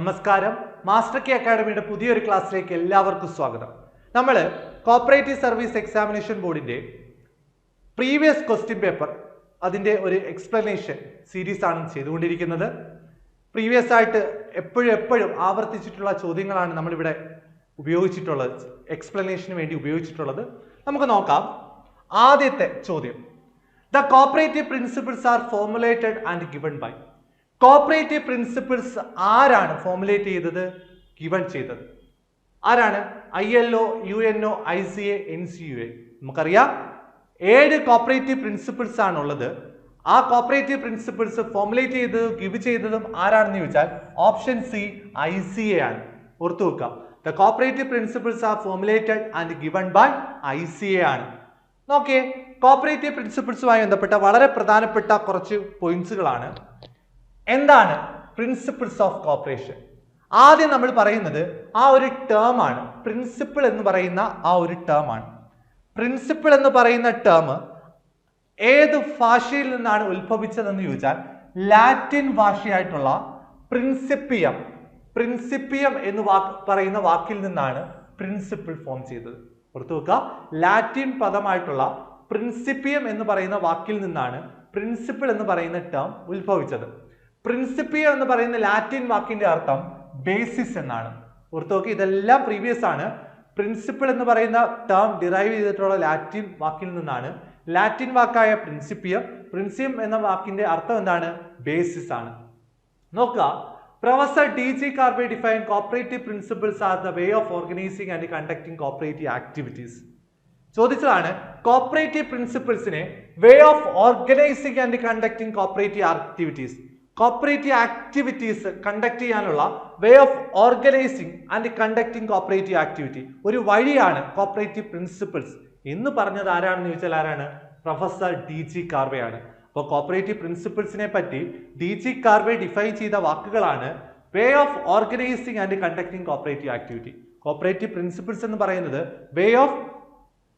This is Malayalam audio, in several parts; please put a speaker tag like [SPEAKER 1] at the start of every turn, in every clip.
[SPEAKER 1] നമസ്കാരം. മാസ്റ്റർ കെ അക്കാഡമിയുടെ പുതിയൊരു ക്ലാസ്സിലേക്ക് എല്ലാവർക്കും സ്വാഗതം. നമ്മൾ കോപ്പറേറ്റീവ് സർവീസ് എക്സാമിനേഷൻ ബോർഡിന്റെ പ്രീവിയസ് ക്വസ്റ്റ്യൻ പേപ്പർ അതിന്റെ ഒരു എക്സ്പ്ലനേഷൻ സീരീസ് ആണ് ചെയ്തുകൊണ്ടിരിക്കുന്നത്. പ്രീവിയസ് ആയിട്ട് എപ്പോഴും എപ്പോഴും ആവർത്തിച്ചിട്ടുള്ള ചോദ്യങ്ങളാണ് നമ്മളിവിടെ ഉപയോഗിച്ചിട്ടുള്ളത്. എക്സ്പ്ലനേഷന് വേണ്ടി ഉപയോഗിച്ചിട്ടുള്ളത്. നമുക്ക് നോക്കാം. ആദ്യത്തെ ചോദ്യം. The cooperative principles are formulated and given by cooperative principles ആരാണ് ഫോമുലേറ്റ് ചെയ്തത്? ഗിവൺ ചെയ്തത്. ആരാണ്? I L O U N O I C A N C U A നമുക്കറിയാം. ഏഴ് കോപ്പറേറ്റീവ് പ്രിൻസിപ്പിൾസ് ആണുള്ളത്. ആ കോപ്പറേറ്റീവ് പ്രിൻസിപ്പിൾസ് ഫോമുലേറ്റ് ചെയ്തത് ഗിവ് ചെയ്തതും ആരാണെന്ന് ചോദിച്ചാൽ option C I C A ആണ്. ഓർത്തു വെക്കുക. The cooperative principles are formulated and given by I C A ആണ്. നോക്കിയേ കോപ്പറേറ്റീവ് പ്രിൻസിപ്പിൾസുമായി ബന്ധപ്പെട്ട വളരെ പ്രധാനപ്പെട്ട കുറച്ച് പോയിന്റ്സുകളാണ് എന്താണ്? പ്രിൻസിപ്പിൾസ് ഓഫ് കോപ്പറേഷൻ ആദ്യം നമ്മൾ പറയുന്നത് ആ ഒരു ടേം ആണ്. പ്രിൻസിപ്പിൾ എന്ന് പറയുന്ന ആ ഒരു ടേം ആണ്. പ്രിൻസിപ്പിൾ എന്ന് പറയുന്ന ടേം ഏത് ഭാഷയിൽ നിന്നാണ് ഉത്ഭവിച്ചതെന്ന് ചോദിച്ചാൽ ലാറ്റിൻ ഭാഷയായിട്ടുള്ള പ്രിൻസിപ്പിയം പ്രിൻസിപ്പിയം എന്ന് വാക്ക് പറയുന്ന വാക്കിൽ നിന്നാണ് പ്രിൻസിപ്പിൾ ഫോം ചെയ്തത്. ഓർത്തു വെക്കുക ലാറ്റിൻ പദമായിട്ടുള്ള പ്രിൻസിപ്പിയം എന്ന് പറയുന്ന വാക്കിൽ നിന്നാണ് പ്രിൻസിപ്പിൾ എന്ന് പറയുന്ന ടേം ഉത്ഭവിച്ചത്. പ്രിൻസിപ്പിയം എന്ന് പറയുന്ന ലാറ്റിൻ വാക്കിന്റെ അർത്ഥം ബേസിസ് എന്നാണ്. ഓർത്തു നോക്കി ഇതെല്ലാം പ്രീവിയസ് ആണ്. പ്രിൻസിപ്പിൾ എന്ന് പറയുന്ന ടേം ഡിറൈവ് ചെയ്തിട്ടുള്ള ലാറ്റിൻ വാക്കിൽ നിന്നാണ്. ലാറ്റിൻ വാക്കായ പ്രിൻസിപ്പിയ പ്രിൻസിയം എന്ന വാക്കിന്റെ അർത്ഥം എന്താണ്? ബേസിസ് ആണ്. നോക്കുക professor D G Karve define cooperative principles are the way of organising and conducting cooperative activities ചോദിച്ചതാണ് cooperative പ്രിൻസിപ്പിൾസിനെ way of organising and conducting cooperative activities cooperative activities conduct ചെയ്യാനുള്ള way of organising and conducting cooperative activity ഒരു വഴിയാണ് കോപ്പറേറ്റീവ് പ്രിൻസിപ്പിൾസ് എന്ന് പറഞ്ഞത് ആരാണെന്ന് ചോദിച്ചാൽ ആരാണ്? പ്രൊഫസർ ഡി ജി കാർവെ ആണ്. അപ്പോൾ കോപ്പറേറ്റീവ് പ്രിൻസിപ്പിൾസിനെ പറ്റി ഡി ജി കാർവെ ഡിഫൈൻ ചെയ്ത വാക്കുകളാണ് way of organising and conducting cooperative activity cooperative principles എന്ന് പറയുന്നത് way of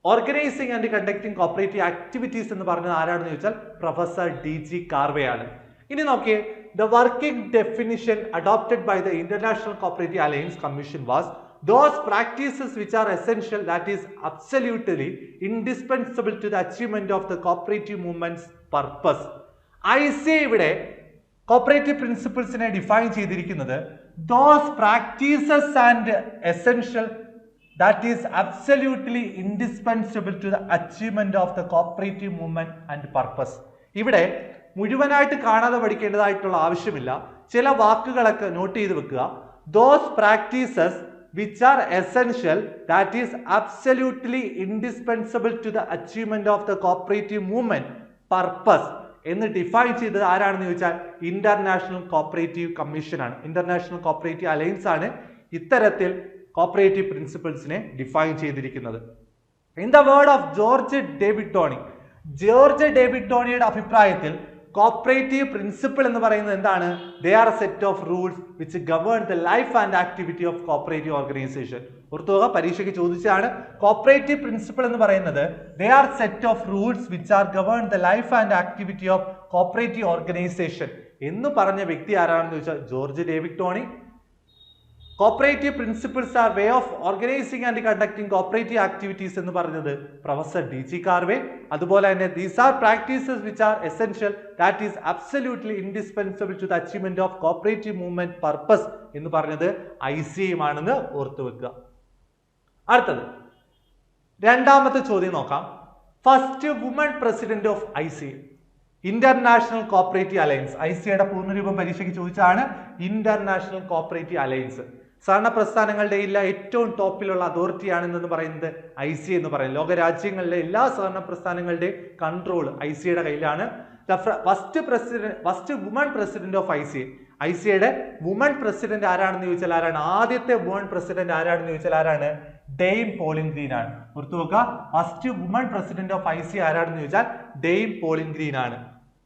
[SPEAKER 1] organising and conducting cooperative activities എന്ന് പറഞ്ഞത് ആരാണെന്ന് ചോദിച്ചാൽ പ്രൊഫസർ ഡി ജി കാർവെ ആണ്. ഇനി നോക്കിയേ the working definition adopted by the international cooperative alliance commission was those practices which are essential that is absolutely indispensable to the achievement of the cooperative movement's purpose I C ഇവിടെ കോപ്പറേറ്റീവ് പ്രിൻസിപ്പിൾസിനെ ഡിഫൈൻ ചെയ്തിരിക്കുന്നത് those practices and essential that is absolutely indispensable to the achievement of the cooperative movement and purpose ഇവിടെ മുഴുവനായിട്ട് കാണാതെ പഠിക്കേണ്ടതായിട്ടുള്ള ആവശ്യമില്ല. ചില വാക്കുകളൊക്കെ നോട്ട് ചെയ്ത് വെക്കുക. Those practices which are essential that is absolutely indispensable to the achievement of the cooperative movement purpose എന്ന് ഡിഫൈൻ ചെയ്തത് ആരാണെന്ന് ചോദിച്ചാൽ ഇന്റർനാഷണൽ കോപ്പറേറ്റീവ് കമ്മീഷനാണ് ഇന്റർനാഷണൽ കോപ്പറേറ്റീവ് അലയൻസ് ആണ് ഇത്തരത്തിൽ കോപ്പറേറ്റീവ് പ്രിൻസിപ്പിൾസിനെ ഡിഫൈൻ ചെയ്തിരിക്കുന്നത്. In the word of George David Tony George David ടോണിയുടെ അഭിപ്രായത്തിൽ കോപ്പറേറ്റീവ് പ്രിൻസിപ്പിൾ എന്ന് പറയുന്നത് എന്താണ്? They are set of rules which govern the life and activity of cooperative organisation ഓർത്തുക പരീക്ഷയ്ക്ക് ചോദിച്ചതാണ്. കോപ്പറേറ്റീവ് പ്രിൻസിപ്പിൾ എന്ന് പറയുന്നത് they are set of rules which are govern the life and activity of cooperative organisation എന്ന് പറഞ്ഞ വ്യക്തി ആരാണെന്ന് ചോദിച്ചാൽ George David Tony. Cooperative principles are way of organising and conducting cooperative activities എന്ന് പറഞ്ഞത് പ്രൊഫസർ ഡി ജി കാർവേ. അതുപോലെ തന്നെ these are practices which are essential that is absolutely indispensable to the achievement of cooperative movement purpose എന്ന് പറഞ്ഞത് ഐ സി ആണെന്ന് ഓർത്തു വെക്കുക. അടുത്തത് രണ്ടാമത്തെ ചോദ്യം നോക്കാം. First woman president of I C international cooperative alliance I സിയുടെ പൂർണരൂപം പരീക്ഷയ്ക്ക് ചോദിച്ചാണ് ഇന്റർനാഷണൽ കോപ്പറേറ്റീവ് അലയൻസ് സഹകരണ പ്രസ്ഥാനങ്ങളുടെ എല്ലാ ഏറ്റവും ടോപ്പിലുള്ള അതോറിറ്റിയാണെന്ന് പറയുന്നത് ഐ സി എന്ന് പറയുന്നത്. ലോകരാജ്യങ്ങളിലെ എല്ലാ സഹകരണ പ്രസ്ഥാനങ്ങളുടെയും കൺട്രോൾ ഐ സിയുടെ കയ്യിലാണ്. The first president first woman president of I C. I സിയുടെ വുമൺ പ്രസിഡന്റ് ആരാണെന്ന് ചോദിച്ചാൽ ആരാണ്? ആദ്യത്തെ വുമൺ പ്രസിഡന്റ് ആരാണെന്ന് ചോദിച്ചാൽ ആരാണ്? ഡെയിം പോളിൻ ഗ്രീൻ ആണ് ഓർത്തു നോക്കുക. First woman president of I C ആരാണെന്ന് ചോദിച്ചാൽ ഡെയിം പോളിൻ ഗ്രീൻ ആണ്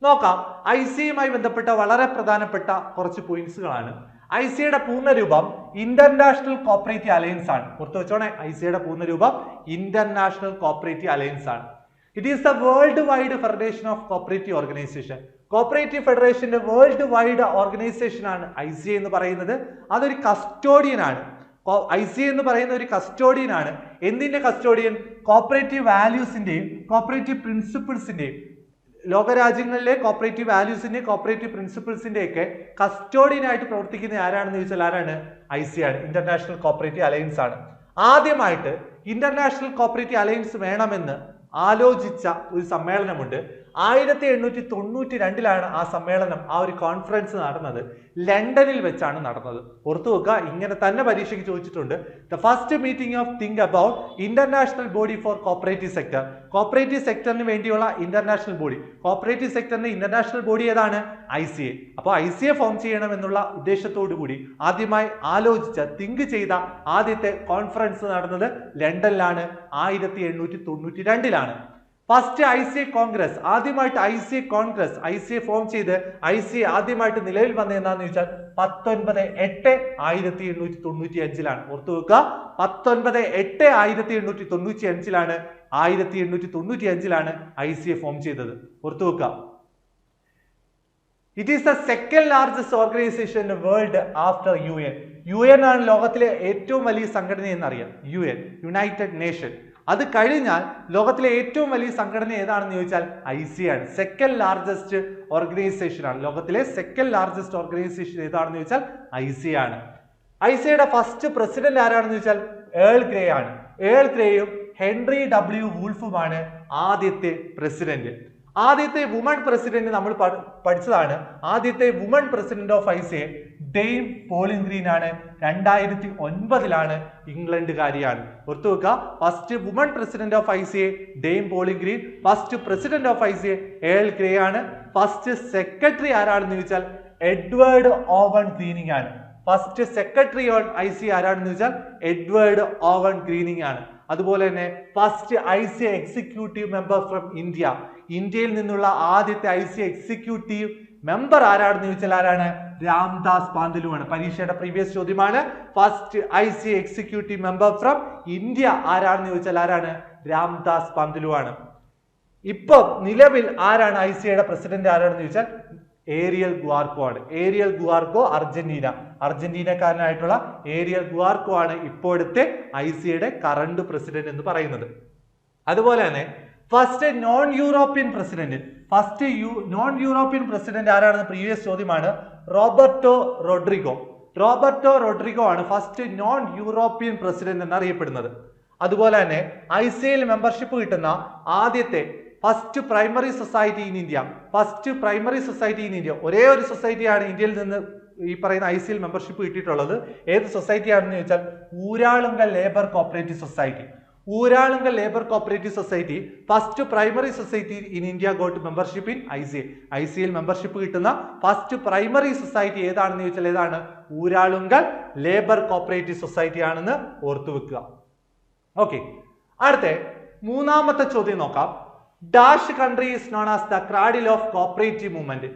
[SPEAKER 1] നോക്കാം. ഐ സിയുമായി ബന്ധപ്പെട്ട വളരെ പ്രധാനപ്പെട്ട കുറച്ച് പോയിന്റ്സുകളാണ് ഐ സിയുടെ പൂർണരൂപം ഇന്റർനാഷണൽ കോപ്പറേറ്റീവ് അലയൻസ് ആണ്. ഓർത്തു വെച്ചോണേ ഐ സിയുടെ പൂർണരൂപം ഇന്റർനാഷണൽ കോപ്പറേറ്റീവ് അലയൻസ് ആണ്. It is the world wide federation of cooperative organisation cooperative ഫെഡറേഷന്റെ വേൾഡ് വൈഡ് ഓർഗനൈസേഷൻ ആണ് ഐ സി എന്ന് പറയുന്നത്. അതൊരു കസ്റ്റോഡിയൻ ആണ്. ഐ സി എന്ന് പറയുന്ന ഒരു കസ്റ്റോഡിയൻ ആണ്. എന്തിന്റെ കസ്റ്റോഡിയൻ കോപ്പറേറ്റീവ് വാല്യൂസിന്റെയും കോപ്പറേറ്റീവ് പ്രിൻസിപ്പിൾസിന്റെയും ലോകരാജ്യങ്ങളിലെ കോപ്പറേറ്റീവ് വാല്യൂസിന്റെ കോപ്പറേറ്റീവ് പ്രിൻസിപ്പിൾസിന്റെ ഒക്കെ കസ്റ്റോഡിയൻ ആയിട്ട് പ്രവർത്തിക്കുന്ന ആരാണെന്ന് ചോദിച്ചാൽ ആരാണ്? ഐ സി ആണ്. ഇന്റർനാഷണൽ കോപ്പറേറ്റീവ് അലയൻസ് ആണ്. ആദ്യമായിട്ട് ഇന്റർനാഷണൽ കോപ്പറേറ്റീവ് അലയൻസ് വേണമെന്ന് ആലോചിച്ച ഒരു സമ്മേളനമുണ്ട്. ആയിരത്തി എണ്ണൂറ്റി തൊണ്ണൂറ്റി രണ്ടിലാണ് ആ സമ്മേളനം ആ ഒരു കോൺഫറൻസ് നടന്നത്. ലണ്ടനിൽ വെച്ചാണ് നടന്നത്. ഓർത്തു വെക്കുക ഇങ്ങനെ തന്നെ പരീക്ഷയ്ക്ക് ചോദിച്ചിട്ടുണ്ട്. The first meeting of think about international body for cooperative sector cooperative സെക്ടറിന് വേണ്ടിയുള്ള ഇന്റർനാഷണൽ ബോഡി കോപ്പറേറ്റീവ് സെക്ടറിന്റെ ഇന്റർനാഷണൽ ബോഡി ഏതാണ്? ഐ സി എ അപ്പോൾ ഐ സി എ ഫോം ചെയ്യണം എന്നുള്ള ഉദ്ദേശത്തോടു കൂടി ആദ്യമായി ആലോചിച്ച തിങ്ക് ചെയ്ത ആദ്യത്തെ കോൺഫറൻസ് നടന്നത് ലണ്ടനിലാണ് ആയിരത്തി എണ്ണൂറ്റി തൊണ്ണൂറ്റി രണ്ടിലാണ് ഫസ്റ്റ് ഐ സി കോൺഗ്രസ് ആദ്യമായിട്ട് I C congress I C form ചെയ്ത് ഐ സി ആദ്യമായിട്ട് നിലവിൽ വന്നത് എന്താന്ന് ചോദിച്ചാൽ പത്തൊൻപത് എട്ട് ആയിരത്തി എണ്ണൂറ്റി തൊണ്ണൂറ്റി അഞ്ചിലാണ് ഓർത്തു വെക്കുക പത്തൊൻപത് എട്ട് ആയിരത്തി എണ്ണൂറ്റി തൊണ്ണൂറ്റി അഞ്ചിലാണ് ആയിരത്തി എണ്ണൂറ്റി തൊണ്ണൂറ്റി അഞ്ചിലാണ് ഐ സി എ ഫോം ചെയ്തത്. ഓർത്തു വെക്കുക. It is the second largest organisation in world after U N U N ആണ് ലോകത്തിലെ ഏറ്റവും വലിയ സംഘടന എന്നറിയാം യു എൻ യുണൈറ്റഡ് നേഷൻ അത് കഴിഞ്ഞാൽ ലോകത്തിലെ ഏറ്റവും വലിയ സംഘടന ഏതാണെന്ന് ചോദിച്ചാൽ ഐ സി ആണ്. സെക്കൻഡ് ലാർജസ്റ്റ് ഓർഗനൈസേഷൻ ആണ്. ലോകത്തിലെ സെക്കൻഡ് ലാർജസ്റ്റ് ഓർഗനൈസേഷൻ ഏതാണെന്ന് ചോദിച്ചാൽ ഐ സി ആണ്. ഐ സിയുടെ ഫസ്റ്റ് പ്രസിഡന്റ് ആരാണെന്ന് ചോദിച്ചാൽ ഏൾ ഗ്രേ ആണ്. ഏൾ ഗ്രേയും ഹെൻറി ഡബ്ല്യു വൂൾഫുമാണ് ആദ്യത്തെ പ്രസിഡന്റ് ആദ്യത്തെ വുമൺ പ്രസിഡന്റ് നമ്മൾ പഠിച്ചതാണ്. ആദ്യത്തെ woman president of I C A Dame Pauline Green ആണ്. രണ്ടായിരത്തി ഒൻപതിലാണ് ഇംഗ്ലണ്ടുകാരിയാണ്. ഓർത്തു വെക്കുക first woman president of I C A Dame Pauline Green first president of I C A Earl Grey ആണ്. ഫസ്റ്റ് സെക്രട്ടറി ആരാണെന്ന് ചോദിച്ചാൽ എഡ്വേർഡ് ഓവൺ ഗ്രീനിങ് ആണ്. First secretary on I C ആരാണെന്ന് ചോദിച്ചാൽ എഡ്വേർഡ് ഓവൺ ഗ്രീനിങ് ആണ്. അതുപോലെ തന്നെ first I C executive member from India ഇന്ത്യയിൽ നിന്നുള്ള ആദ്യത്തെ ഐ സി എക്സിക്യൂട്ടീവ് മെമ്പർ ആരാണെന്ന് ചോദിച്ചാൽ ആരാണ്? രാംദാസ് പാന്തലു ആണ് പരീക്ഷയുടെ പ്രീവിയസ് ചോദ്യമാണ്. First I C executive member from India ആരാണെന്ന് ചോദിച്ചാൽ ആരാണ്? രാംദാസ് പാന്തലു ആണ് ഇപ്പൊ നിലവിൽ ആരാണ് ഐ സിയുടെ പ്രസിഡന്റ് ആരാണെന്ന് ചോദിച്ചാൽ ഏരിയൽ ഗുവാർക്കോ ആണ്. Ariel Guarco Argentina. അർജന്റീനക്കാരനായിട്ടുള്ള Ariel Guarco ആണ് ഇപ്പോഴത്തെ ഐ സിയുടെ കറണ്ട് പ്രസിഡന്റ് എന്ന് പറയുന്നത്. അതുപോലെ തന്നെ first non European president first you non European president ആരാണെന്ന് പ്രീവിയസ് ചോദ്യമാണ് റോബർട്ടോ റോഡ്രിഗോ. റോബർട്ടോ റോഡ്രിഗോ ആണ് ഫസ്റ്റ് നോൺ യൂറോപ്യൻ പ്രസിഡന്റ് എന്നറിയപ്പെടുന്നത്. അതുപോലെ തന്നെ ഐ സി മെമ്പർഷിപ്പ് കിട്ടുന്ന ആദ്യത്തെ first primary society in India. First primary society in India. ഒരേ ഒരു സൊസൈറ്റിയാണ് ഇന്ത്യയിൽ നിന്ന് ഈ പറയുന്ന ഐ സി എൽ മെമ്പർഷിപ്പ് കിട്ടിയിട്ടുള്ളത്. ഏത് സൊസൈറ്റി ആണെന്ന് ചോദിച്ചാൽ Uralungal labour cooperative society. Uralungal labour cooperative society first primary society in India got membership in I C I C L membership കിട്ടുന്ന ഫസ്റ്റ് പ്രൈമറി സൊസൈറ്റി ഏതാണെന്ന് ചോദിച്ചാൽ ഏതാണ്? ഊരാളുങ്കൽ ലേബർ കോപ്പറേറ്റീവ് സൊസൈറ്റി ആണെന്ന് ഓർത്തു വെക്കുക ഓക്കെ. അടുത്ത മൂന്നാമത്തെ ചോദ്യം നോക്കാം. Dash country is known as the cradle of cooperative movement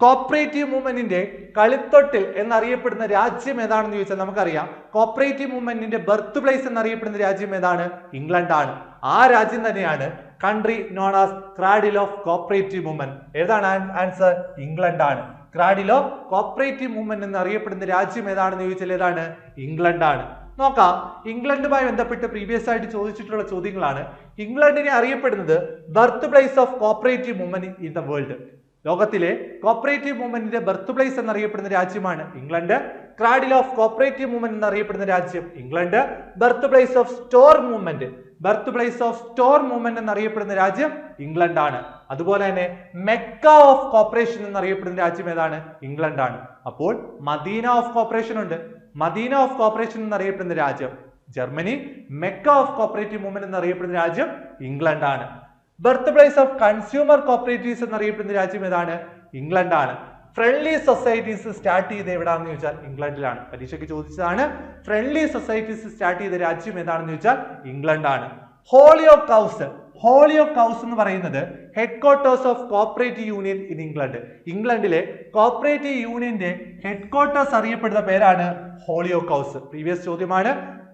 [SPEAKER 1] cooperative മൂവ്മെന്റിന്റെ കളിത്തൊട്ടിൽ എന്നറിയപ്പെടുന്ന രാജ്യം ഏതാണെന്ന് ചോദിച്ചാൽ നമുക്കറിയാം. കോപ്പറേറ്റീവ് മൂവ്മെന്റിന്റെ ബർത്ത് പ്ലേസ് എന്നറിയപ്പെടുന്ന രാജ്യം ഏതാണ്? ഇംഗ്ലണ്ടാണ് ആ രാജ്യം തന്നെയാണ് country known as cradle of cooperative movement ഏതാണ് ആൻസർ ഇംഗ്ലണ്ടാണ് ക്രാഡിൽ ഓഫ് കോപ്പറേറ്റീവ് മൂവ്മെന്റ് എന്നറിയപ്പെടുന്ന രാജ്യം ഏതാണെന്ന് ചോദിച്ചാൽ ഏതാണ്? ഇംഗ്ലണ്ടാണ് നോക്കാം. ഇംഗ്ലണ്ടുമായി ബന്ധപ്പെട്ട് പ്രീവിയസ് ആയിട്ട് ചോദിച്ചിട്ടുള്ള ചോദ്യങ്ങളാണ്. ഇംഗ്ലണ്ടിനെ അറിയപ്പെടുന്നത് birthplace of cooperative movement in the world ലോകത്തിലെ കോപ്പറേറ്റീവ് മൂവ്മെന്റിന്റെ ബർത്ത് പ്ലേസ് എന്നറിയപ്പെടുന്ന രാജ്യമാണ് England. Cradle of cooperative movement എന്നറിയപ്പെടുന്ന രാജ്യം England. Birthplace of store movement birthplace of store movement എന്നറിയപ്പെടുന്ന രാജ്യം ഇംഗ്ലണ്ട് ആണ് അതുപോലെ തന്നെ മെക്ക ഓഫ് കോപ്പറേഷൻ എന്നറിയപ്പെടുന്ന രാജ്യം ഏതാണ്? ഇംഗ്ലണ്ട് ആണ് അപ്പോൾ മദീന ഓഫ് കോപ്പറേഷൻ ഉണ്ട്. മദീന ഓഫ് കോപ്പറേഷൻ എന്നറിയപ്പെടുന്ന രാജ്യം Germany Mecca of cooperative movement എന്നറിയപ്പെടുന്ന രാജ്യം ഇംഗ്ലണ്ടാണ്. Birth place of consumer cooperatives എന്നറിയപ്പെടുന്ന രാജ്യം ഏതാണ്? ഇംഗ്ലണ്ടാണ്. ഫ്രണ്ട്ലി സൊസൈറ്റീസ് സ്റ്റാർട്ട് ചെയ്ത് എവിടാണെന്ന് ചോദിച്ചാൽ ഇംഗ്ലണ്ടിലാണ്. പരീക്ഷയ്ക്ക് ചോദിച്ചതാണ് ഫ്രണ്ട്ലി സൊസൈറ്റീസ് സ്റ്റാർട്ട് ചെയ്ത രാജ്യം ഏതാണെന്ന് ചോദിച്ചാൽ ഇംഗ്ലണ്ടാണ്. ഓഫ് കൗസ് ഹോളിയോ കൗസ് എന്ന് പറയുന്നത് headquarters of cooperative union in England. ഇംഗ്ലണ്ടിലെ കോപ്പറേറ്റീവ് യൂണിയന്റെ ഹെഡ് ക്വാർട്ടേഴ്സ് അറിയപ്പെടുന്ന പേരാണ് ഹോളിയോ കൗസ് പ്രീവിയസ് ചോദ്യമാണ്.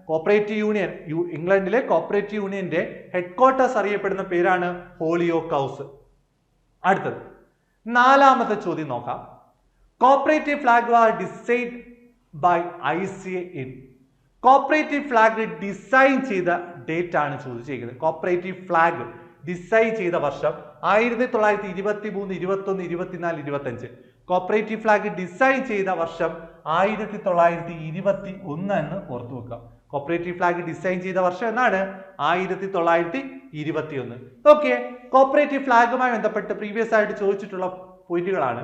[SPEAKER 1] കോപ്പറേറ്റീവ് യൂണിയൻ യു ഇംഗ്ലണ്ടിലെ കോപ്പറേറ്റീവ് യൂണിയന്റെ ഹെഡ്ക്വാർട്ടേഴ്സ് അറിയപ്പെടുന്ന പേരാണ് ഹോളിയോ കൗസ് അടുത്തത്. നാലാമത്തെ ചോദ്യം നോക്കാം. Cooperative flag was designed by I C A in cooperative flag design ചെയ്ത ഡേറ്റ് ആണ് ചോദിച്ചിരിക്കുന്നത് കോപ്പറേറ്റീവ് ഫ്ലാഗ് ഡിസൈൻ ചെയ്ത വർഷം ആയിരത്തി തൊള്ളായിരത്തി ഇരുപത്തി മൂന്ന് ഇരുപത്തി ഒന്ന് ഇരുപത്തിനാല് ഇരുപത്തി അഞ്ച് കോപ്പറേറ്റീവ് ഫ്ലാഗ് ഡിസൈൻ ചെയ്ത വർഷം ആയിരത്തി തൊള്ളായിരത്തി ഇരുപത്തി ഒന്ന് എന്ന് ഓർത്തു വെക്കാം കോപ്പറേറ്റീവ് ഫ്ലാഗ് ഡിസൈൻ ചെയ്ത വർഷം എന്നാണ്? ആയിരത്തി തൊള്ളായിരത്തി ഇരുപത്തി ഒന്ന് ഓക്കെ കോപ്പറേറ്റീവ് ഫ്ലാഗുമായി ബന്ധപ്പെട്ട് പ്രീവിയസ് ആയിട്ട് ചോദിച്ചിട്ടുള്ള പോയിന്റുകളാണ്.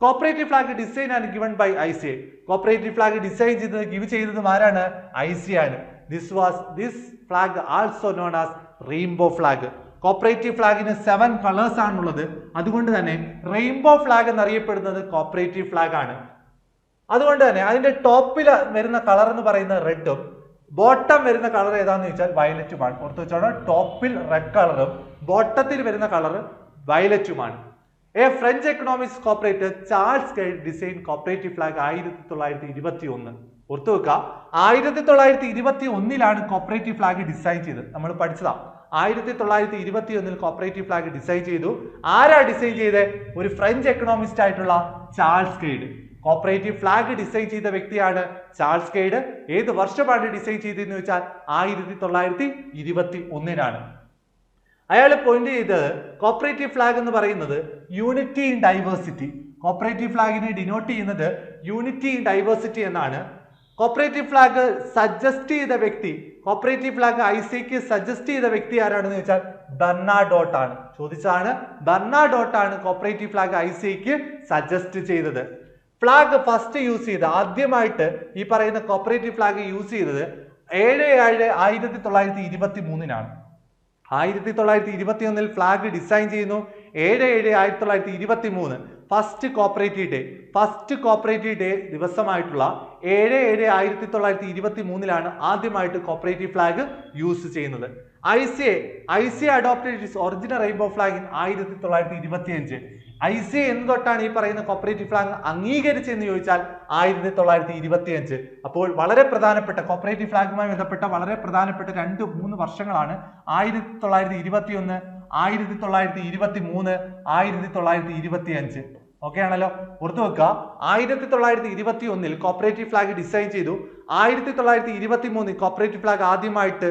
[SPEAKER 1] കോപ്പറേറ്റീവ് ഫ്ലാഗ് ഡിസൈൻ ആണ് given by I C cooperative flag design ചെയ്തത് ഗിവ് ചെയ്തത് ആരാണ്? ഐ സി ആണ്. This was this flag also known as rainbow flag cooperative ഫ്ലാഗിന് seven colours ആണുള്ളത്. അതുകൊണ്ട് തന്നെ റെയിൻബോ ഫ്ലാഗ് എന്നറിയപ്പെടുന്നത് കോപ്പറേറ്റീവ് ഫ്ലാഗ് ആണ്. അതുകൊണ്ട് തന്നെ അതിന്റെ ടോപ്പിൽ വരുന്ന കളർ എന്ന് പറയുന്നത് റെഡും ബോട്ടം വരുന്ന കളർ ഏതാന്ന് ചോദിച്ചാൽ വയലറ്റുമാണ് ഓർത്ത് വെച്ചോളാം ടോപ്പിൽ റെഡ് കളറും ബോട്ടത്തിൽ വരുന്ന colour വയലറ്റുമാണ് a French economics cooperator Charles Gide design cooperative flag ആയിരത്തി തൊള്ളായിരത്തി ഇരുപത്തി ഒന്ന് ഓർത്തു വെക്കുക ആയിരത്തി തൊള്ളായിരത്തി ഇരുപത്തി ഒന്നിലാണ് കോപ്പറേറ്റീവ് ഫ്ലാഗ് ഡിസൈൻ ചെയ്തത്. നമ്മൾ പഠിച്ചതാ. ആയിരത്തി തൊള്ളായിരത്തി ഇരുപത്തി ഒന്നിൽ കോപ്പറേറ്റീവ് ഫ്ലാഗ് ഡിസൈൻ ചെയ്തു. ആരാ ഡിസൈൻ ചെയ്തത് ഒരു ഫ്രഞ്ച് എക്കണോമിസ്റ്റ് ആയിട്ടുള്ള Charles Gide. Cooperative flag design ചെയ്ത വ്യക്തിയാണ് ചാൾസ് കെയ്ഡ്. ഏത് വർഷമാണ് ഡിസൈൻ ചെയ്തതെന്ന് വെച്ചാൽ ആയിരത്തി തൊള്ളായിരത്തി ഇരുപത്തി ഒന്നിനാണ് അയാൾ പോയിന്റ് ചെയ്തത് കോപ്പറേറ്റീവ് ഫ്ലാഗ് എന്ന് പറയുന്നത് യൂണിറ്റി ഇൻ ഡൈവേഴ്സിറ്റി കോപ്പറേറ്റീവ് ഫ്ലാഗിനെ ഡിനോട്ട് ചെയ്യുന്നത് യൂണിറ്റി ഇൻ ഡൈവേഴ്സിറ്റി എന്നാണ്. കോപ്പറേറ്റീവ് ഫ്ലാഗ് സജസ്റ്റ് ചെയ്ത വ്യക്തി കോപ്പറേറ്റീവ് ഫ്ലാഗ് ഐ സിക്ക് സജസ്റ്റ് ചെയ്ത വ്യക്തി ആരാണെന്ന് ചോദിച്ചാൽ ബർണ ഡോട്ട് ആണ്. ചോദിച്ചാണ് ഡോട്ട് ആണ് കോപ്പറേറ്റീവ് ഫ്ലാഗ് ഐ സിക്ക് സജസ്റ്റ് ചെയ്തത്. ഫ്ലാഗ് ഫസ്റ്റ് യൂസ് ചെയ്ത് ആദ്യമായിട്ട് ഈ പറയുന്ന കോപ്പറേറ്റീവ് ഫ്ലാഗ് യൂസ് ചെയ്തത് ഏഴ് ഏഴ് ആയിരത്തി തൊള്ളായിരത്തി ഇരുപത്തി മൂന്നിനാണ് ആയിരത്തി തൊള്ളായിരത്തി ഇരുപത്തി ഒന്നിൽ ഫ്ലാഗ് ഡിസൈൻ ചെയ്യുന്നു. ഏഴ് ഏഴ് ആയിരത്തി തൊള്ളായിരത്തി ഇരുപത്തി മൂന്ന് first cooperative day. First cooperative day ദിവസമായിട്ടുള്ള ഏഴ് ഏഴ് ആയിരത്തി തൊള്ളായിരത്തി ഇരുപത്തി മൂന്നിലാണ് ആദ്യമായിട്ട് കോപ്പറേറ്റീവ് ഫ്ലാഗ് യൂസ് ചെയ്യുന്നത്. I C A I C adopted its original rainbow flag in ആയിരത്തി തൊള്ളായിരത്തി ഇരുപത്തി അഞ്ച് ഐ സി എ എന്ന് തൊട്ടാണ് ഈ പറയുന്ന കോപ്പറേറ്റീവ് ഫ്ലാഗ് അംഗീകരിച്ചെന്ന് ചോദിച്ചാൽ ആയിരത്തി തൊള്ളായിരത്തി ഇരുപത്തി അഞ്ച് അപ്പോൾ വളരെ പ്രധാനപ്പെട്ട കോപ്പറേറ്റീവ് ഫ്ലാഗുമായി ബന്ധപ്പെട്ട വളരെ പ്രധാനപ്പെട്ട രണ്ട് മൂന്ന് വർഷങ്ങളാണ് ആയിരത്തി തൊള്ളായിരത്തി ഇരുപത്തി ഒന്ന് ആയിരത്തി തൊള്ളായിരത്തി ഇരുപത്തി മൂന്ന് ആയിരത്തി തൊള്ളായിരത്തി ഇരുപത്തി അഞ്ച് ഓക്കെ ആണല്ലോ. ഓർത്തു വെക്കുക ആയിരത്തി തൊള്ളായിരത്തി ഇരുപത്തി ഒന്നിൽ കോപ്പറേറ്റീവ് ഫ്ലാഗ് ഡിസൈൻ ചെയ്തു. ആയിരത്തി തൊള്ളായിരത്തി ഇരുപത്തി മൂന്നിൽ കോപ്പറേറ്റീവ് ഫ്ലാഗ് ആദ്യമായിട്ട്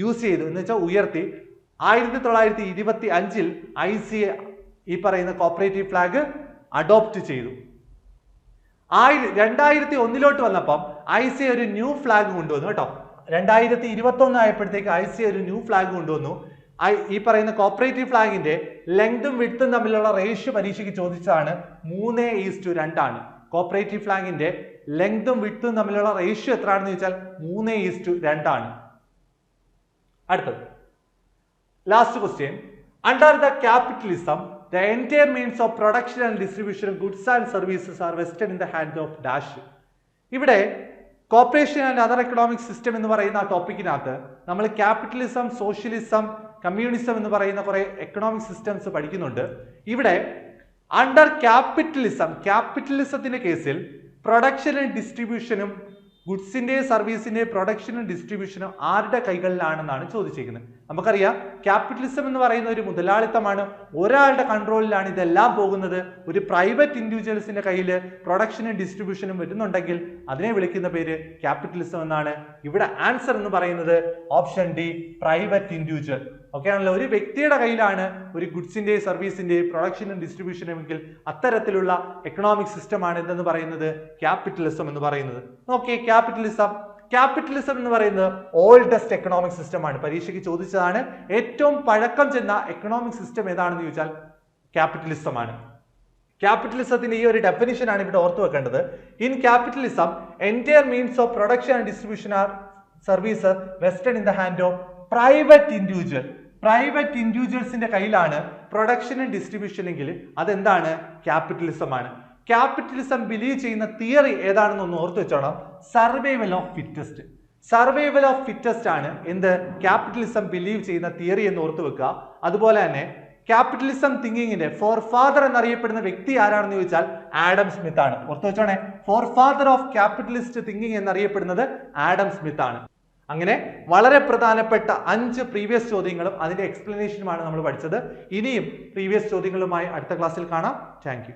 [SPEAKER 1] യൂസ് ചെയ്തു. എന്ന് വെച്ചാൽ ഉയർത്തി. ആയിരത്തി തൊള്ളായിരത്തി ഇരുപത്തി അഞ്ചിൽ ഐ സി എ ഈ പറയുന്ന കോപ്പറേറ്റീവ് ഫ്ലാഗ് അഡോപ്റ്റ് ചെയ്തു. ആയിര രണ്ടായിരത്തി ഒന്നിലോട്ട് വന്നപ്പം ഐ സി ഒരു ന്യൂ ഫ്ലാഗ് കൊണ്ടുവന്നു കേട്ടോ. രണ്ടായിരത്തി ഇരുപത്തി ഒന്ന് ആയപ്പോഴത്തേക്ക് ഐ സി ഒരു ന്യൂ ഫ്ലാഗ് കൊണ്ടുവന്നു. ഈ പറയുന്ന കോപ്പറേറ്റീവ് ഫ്ലാഗിന്റെ ലെങ്തും വിട്ടും തമ്മിലുള്ള റേഷ്യോ പരീക്ഷയ്ക്ക് ചോദിച്ചതാണ് മൂന്ന് ഈസ് ടു രണ്ടാണ് കോപ്പറേറ്റീവ് ഫ്ലാഗിന്റെ ലെങ്തും വിട്ടും തമ്മിലുള്ള റേഷ്യോ എത്രയാണെന്ന് ചോദിച്ചാൽ മൂന്ന് ഈസ് ടു രണ്ടാണ് അടുത്തത്. Last question under the capitalism the entire means of production and distribution of goods and services are vested in the hand of dash ഇവിടെ cooperation and other economic system എന്ന് പറയുന്ന ആ ടോപ്പിക്കിനകത്ത് നമ്മൾ ക്യാപിറ്റലിസം സോഷ്യലിസം കമ്മ്യൂണിസം എന്ന് പറയുന്ന കുറേ എക്കണോമിക് സിസ്റ്റംസ് പഠിക്കുന്നുണ്ട്. ഇവിടെ അണ്ടർ ക്യാപിറ്റലിസം ക്യാപിറ്റലിസത്തിന്റെ കേസിൽ പ്രൊഡക്ഷനും ഡിസ്ട്രിബ്യൂഷനും ഗുഡ്സിന്റെ സർവീസിന്റെ പ്രൊഡക്ഷനും ഡിസ്ട്രിബ്യൂഷനും ആരുടെ കൈകളിലാണെന്നാണ് ചോദിച്ചിരിക്കുന്നത് നമുക്കറിയാം ക്യാപിറ്റലിസം എന്ന് പറയുന്ന ഒരു മുതലാളിത്തമാണ് ഒരാളുടെ കൺട്രോളിലാണ് ഇതെല്ലാം പോകുന്നത്. ഒരു പ്രൈവറ്റ് ഇൻഡിവിജ്വൽസിന്റെ കയ്യിൽ പ്രൊഡക്ഷനും ഡിസ്ട്രിബ്യൂഷനും വരുന്നുണ്ടെങ്കിൽ അതിനെ വിളിക്കുന്ന പേര് ക്യാപിറ്റലിസം എന്നാണ്. ഇവിടെ ആൻസർ എന്ന് പറയുന്നത് option D private individual okay ആണല്ലോ. ഒരു വ്യക്തിയുടെ കയ്യിലാണ് ഒരു ഗുഡ്സിന്റെ സർവീസിന്റെ പ്രൊഡക്ഷനും ഡിസ്ട്രിബ്യൂഷനും എങ്കിൽ അത്തരത്തിലുള്ള എക്കണോമിക് സിസ്റ്റമാണ് എന്തെന്ന് പറയുന്നത്? ക്യാപിറ്റലിസം എന്ന് പറയുന്നത്. ഓക്കെ ക്യാപിറ്റലിസം ക്യാപിറ്റലിസം എന്ന് പറയുന്നത് ഓൾഡസ്റ്റ് എക്കണോമിക് സിസ്റ്റമാണ് പരീക്ഷയ്ക്ക് ചോദിച്ചതാണ് ഏറ്റവും പഴക്കം ചെന്ന എക്കണോമിക് സിസ്റ്റം ഏതാണെന്ന് ചോദിച്ചാൽ ക്യാപിറ്റലിസം ആണ്. ക്യാപിറ്റലിസത്തിന്റെ ഈ ഒരു ഡെഫിനിഷൻ ആണ് ഇവിടെ ഓർത്തു വെക്കേണ്ടത്. In capitalism entire means of production and distribution are service vested in the hand of private individual private ഇൻഡിവിജ്വൽസിന്റെ കയ്യിലാണ് പ്രൊഡക്ഷനും ഡിസ്ട്രിബ്യൂഷൻ എങ്കിൽ അതെന്താണ്? ക്യാപിറ്റലിസം ആണ്. ക്യാപിറ്റലിസം ബിലീവ് ചെയ്യുന്ന തിയറി ഏതാണെന്ന് ഒന്ന് ഓർത്ത് വെച്ചോണം. Survival of fittest. Survival of fittest ആണ് എന്ത്? ക്യാപിറ്റലിസം ബിലീവ് ചെയ്യുന്ന തിയറി എന്ന് ഓർത്ത് വെക്കുക. അതുപോലെ തന്നെ ക്യാപിറ്റലിസം തിങ്കിങ്ങിന്റെ ഫോർ ഫാദർ എന്നറിയപ്പെടുന്ന വ്യക്തി ആരാണെന്ന് ചോദിച്ചാൽ ആഡം സ്മിത്ത് ആണ്. ഓർത്ത് വെച്ചോണേ. For father of capitalist thinking എന്നറിയപ്പെടുന്നത് ആഡം സ്മിത്ത് ആണ്. അങ്ങനെ വളരെ പ്രധാനപ്പെട്ട അഞ്ച് പ്രീവിയസ് ചോദ്യങ്ങളും അതിന്റെ എക്സ്പ്ലനേഷനുമാണ് നമ്മൾ പഠിച്ചത്. ഇനിയും പ്രീവിയസ് ചോദ്യങ്ങളുമായി അടുത്ത ക്ലാസ്സിൽ കാണാം. താങ്ക്